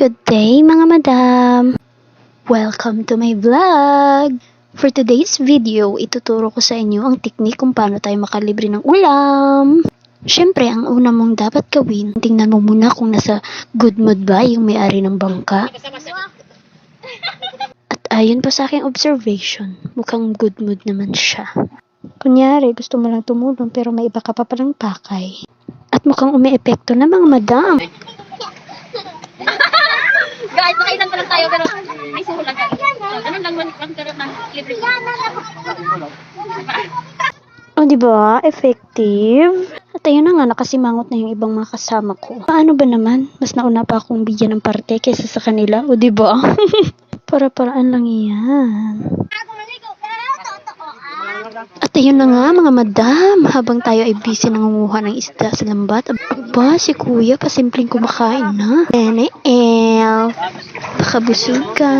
Good day mga madam! Welcome to my vlog! For today's video, ituturo ko sa inyo ang teknik kung paano tayo makalibre ng ulam. Siyempre, ang una mong dapat gawin, tingnan mo muna kung nasa good mood ba yung may-ari ng bangka. At ayon pa sa aking observation, mukhang good mood naman siya. Kunyari, gusto mo lang tumulong pero may iba ka pa palang pakay. At mukhang umiepekto na mga madam. Guys, makailan pa lang tayo pero ay suhulan ka. So, ganun lang pero ng libre. O, di ba? Effective. At ayun na nga, nakasimangot na yung ibang mga kasama ko. Paano ba naman? Mas nauna pa akong bigyan ng parte kaysa sa kanila. O, di ba? Para-paraan lang yan. At ayun na nga, mga madam. Habang tayo ay busy nangunguha ng isda sa lambat. Aba, si kuya, pasimpleng kumakain na. Nene, el. Baka busog ka.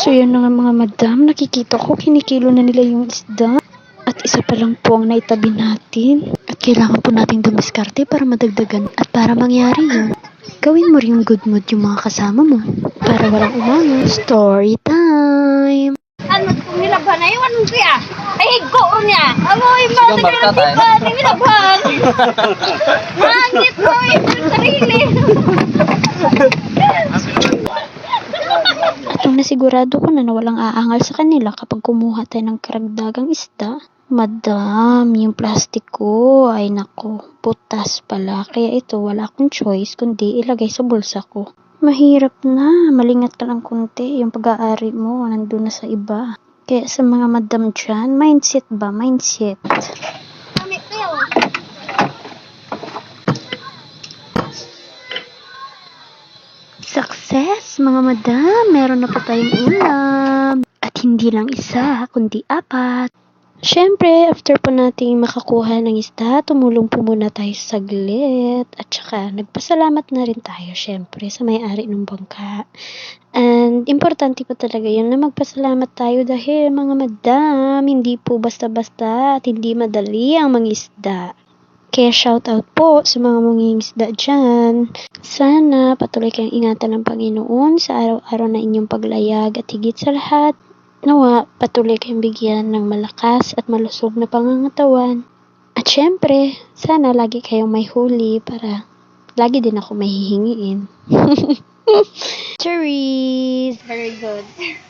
So yun na nga mga madam, nakikita ko kinikilo na nila yung isda. At isa pa lang po ang naitabi natin. At kailangan po natin dumiskarte para madagdagan. At para mangyari yun, gawin mo rin yung good mood yung mga kasama mo. Para walang umango. Story time! Ano kung nilabhan na iwan mo kaya? Ay higo ro niya. Amoy sa basta tayo. nilabhan, ay nilabhan. Mangit mo yung sarili. At nung nasigurado ko na na walang aangal sa kanila kapag kumuha tayo ng karagdagang isda, Madam, yung plastic ko, ay nako, putas pala. Kaya ito, wala akong choice kundi ilagay sa bulsa ko. Mahirap na, malingat ka lang kunti. Yung pag-aari mo, nandun na sa iba. Kaya sa mga madam dyan, mindset ba? Mindset. Success, mga madam! Meron na po tayong ulam. At hindi lang isa, kundi apat. Siyempre, after po nating makakuha ng isda, tumulong po muna tayo saglit. At saka, nagpasalamat na rin tayo, siyempre, sa may-ari ng bangka. And, importante po talaga yun na magpasalamat tayo dahil, mga madam, hindi po basta-basta at hindi madali ang mangisda. Kaya shoutout po sa mga mangingisda dyan. Sana patuloy kayong ingatan ng Panginoon sa araw-araw na inyong paglayag at higit sa lahat, nawa patuloy kayong bigyan ng malakas at malusog na pangangatawan. At syempre, sana lagi kayong may huli para lagi din ako may hihingiin. Cheers! Very good.